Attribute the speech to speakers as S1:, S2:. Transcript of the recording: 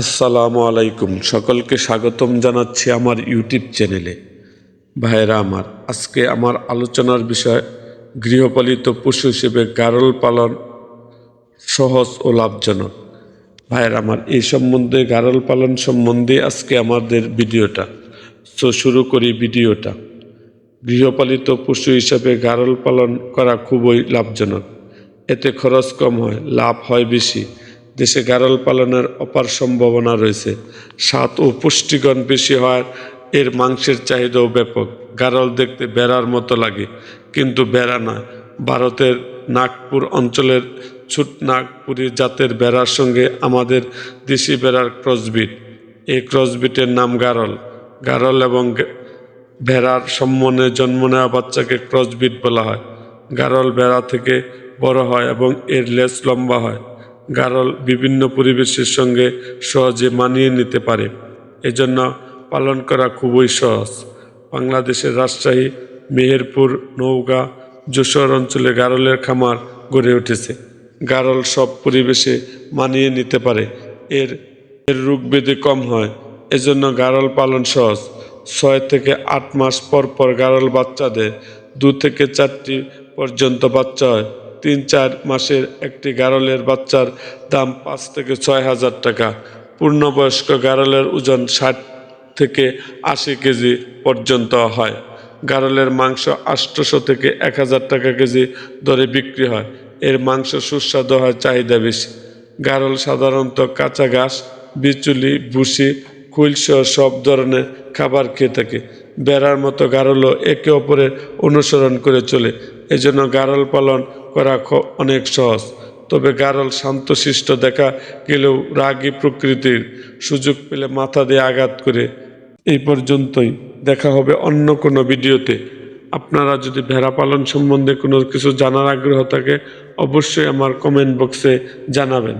S1: আসসালামু আলাইকুম। সকলকে স্বাগতম জানাচ্ছি আমার ইউটিউব চ্যানেলে। ভাইরা আমার, আজকে আমার আলোচনার বিষয় গৃহপালিত পশু হিসেবে গারল পালন সহজ ও লাভজনক। ভাইয়েরা আমার, এই সম্বন্ধে, গারল পালন সম্বন্ধে আজকে আমাদের ভিডিওটা। তো শুরু করি ভিডিওটা। গৃহপালিত পশু হিসাবে গারল পালন করা খুবই লাভজনক। এতে খরচ কম হয়, লাভ হয় বেশি। দেশে গারল পালনের অপার সম্ভাবনা রয়েছে। স্বাদ ও পুষ্টিগণ বেশি হওয়ার এর মাংসের চাহিদাও ব্যাপক। গারল দেখতে বেড়ার মতো লাগে, কিন্তু বেড়া নয়। ভারতের নাগপুর অঞ্চলের ছুট নাগপুরি জাতের বেড়ার সঙ্গে আমাদের দেশি বেড়ার ক্রসবিট। এই ক্রসবিটের নাম গারল। গারল এবং ভেড়ার সম্মানে জন্ম নেওয়া বাচ্চাকে ক্রসবিট বলা হয়। গারল ভেড়া থেকে বড় হয় এবং এর লেজ লম্বা হয়। গারল বিভিন্ন পরিবেশের সঙ্গে সহজে মানিয়ে নিতে পারে। এজন্য পালন করা খুবই সহজ। বাংলাদেশের রাজশাহী, মেহেরপুর, নওগাঁ, যশোর অঞ্চলে গারলের খামার গড়ে উঠেছে। গারল সব পরিবেশে মানিয়ে নিতে পারে। এর এর রোগ ব্যাধি কম হয়। এজন্য গারল পালন সহজ। ছয় থেকে আট মাস পর পর গারল বাচ্চা দেয় দু থেকে চারটি পর্যন্ত বাচ্চা হয়। তিন চার মাসের একটি গারলের বাচ্চার দাম পাঁচ থেকে ছয় হাজার টাকা। পূর্ণবয়স্ক গারলের ওজন ষাট থেকে আশি কেজি পর্যন্ত হয়। গারলের মাংস আটশোশো থেকে এক হাজার টাকা কেজি দরে বিক্রি হয়। এর মাংস সুস্বাদু হয়, চাহিদা বেশি। গারল সাধারণত কাঁচা ঘাস, বিচুলি, ভুসি কুইলসহ সব ধরনের খাবার খেয়ে থাকে। বেড়ার মতো গারলও একে অপরের অনুসরণ করে চলে। এজন্য গারল পালন করা অনেক সহজ। তবে গারল শান্তশিষ্ট দেখা গেলেও রাগী প্রকৃতির সুযোগ পেলে মাথা দিয়ে আঘাত করে। এই পর্যন্তই। দেখা হবে অন্য কোনো ভিডিওতে। আপনারা যদি ভেড়া পালন সম্বন্ধে কোনো কিছু জানার আগ্রহ থাকে, অবশ্যই আমার কমেন্ট বক্সে জানাবেন।